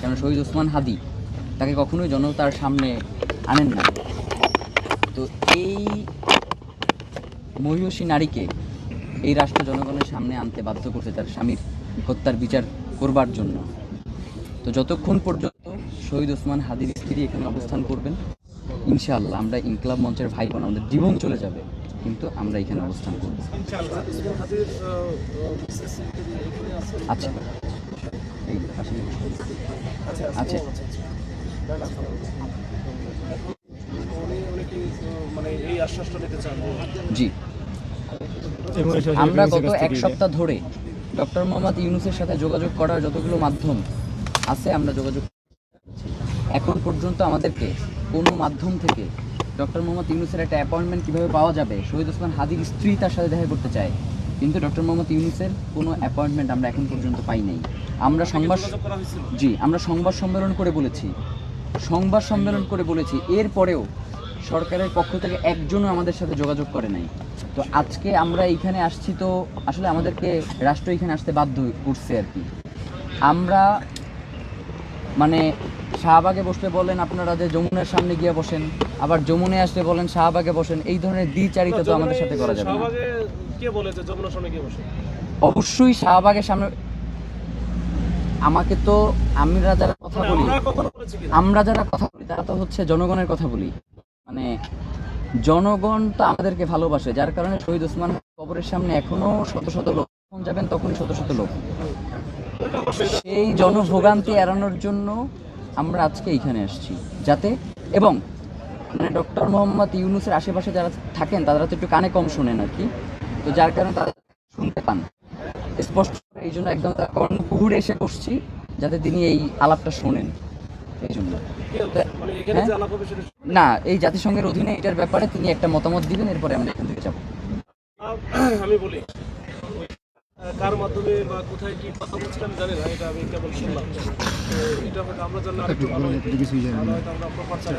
কেন শহীদ ওসমান হাদি তাকে কখনোই জনতার সামনে আনেন না। তো এই মহিষী নারীকে এই রাষ্ট্র জনগণের সামনে আনতে বাধ্য করছে তার স্বামীর হত্যার বিচার করবার জন্য। তো যতক্ষণ পর্যন্ত শহীদ ওসমান হাদির স্ত্রী এখানে অবস্থান করবেন ইনশাআল্লাহ আমরা ইনকলাব মঞ্চের ভাই বোন আমাদের জীবন চলে যাবে কিন্তু আমরা এখানে অবস্থান করব। আচ্ছা। আচ্ছা মানে এই আশ্বাসটা নিতে চান? জি। আমরা গত এক সপ্তাহ ধরে ডক্টর মোহাম্মদ ইউনুসের সাথে যোগাযোগ করার যতগুলো মাধ্যম আছে আমরা যোগাযোগ এখন পর্যন্ত আমাদেরকে কোনো মাধ্যম থেকে ডক্টর মোহাম্মদ ইউনুসের একটা অ্যাপয়েন্টমেন্ট কীভাবে পাওয়া যাবে শহীদ ওসমান হাদির স্ত্রী তার সাথে দেখা করতে চায় কিন্তু ডক্টর মোহাম্মদ ইউনুসের কোনো অ্যাপয়েন্টমেন্ট আমরা এখন পর্যন্ত পাই নাই। আমরা সংবাদ জি আমরা সংবাদ সম্মেলন করে বলেছি। সংবাদ সম্মেলন করে বলেছি। এরপরেও সরকারের পক্ষ থেকে একজনও আমাদের সাথে যোগাযোগ করে নাই। তো আজকে আমরা এইখানে আসছি তো আসলে আমাদেরকে রাষ্ট্র এখানে আসতে বাধ্য করছে আর কি। আমরা মানে শাহবাগে বসতে বলেন আপনারা যে যমুনার সামনে গিয়ে বসেন আবার যমুনে আসলে বলেন শাহবাগে বসেন এই ধরনের দ্বিচারিতা তো আমাদের সাথে করা যাবে না। কে সামনে বসে? অবশ্যই শাহবাগের সামনে আমাকে তো আমরা যারা কথা বলি আমরা যারা কথা বলি তারা তো হচ্ছে জনগণের কথা বলি। মানে জনগণ তো আমাদেরকে ভালোবাসে যার কারণে শহীদ ওসমান কবরের সামনে এখনও শত শত লোক যখন যাবেন তখন শত শত লোক। সেই জনভোগান্তি এড়ানোর জন্য আমরা আজকে এইখানে আসছি। যাতে এবং মানে ডক্টর মোহাম্মদ ইউনুসের আশেপাশে যারা থাকেন তারা তো একটু কানে কম শোনেন আর কি। তো যার কারণে তারা শুনতে পান স্পষ্ট এই জন্য একদম তার কর্ণকুহুরে এসে করছি যাতে তিনি এই আলাপটা শোনেন। এই জন্য। হ্যাঁ? না এই জাতিসংঘের অধীনে এটার ব্যাপারে তিনি একটা মতামত দিবেন এরপরে আমরা এখান থেকে যাব। আমি বলি কার মাধ্যমে বা কোথায় কি কথা বলছিলাম জানি না এটা আমি কেবল শুনলাম। এটা হয়তো আমরা জানলে আরেকটু ভালো হয়তো আমরা প্রপার চাই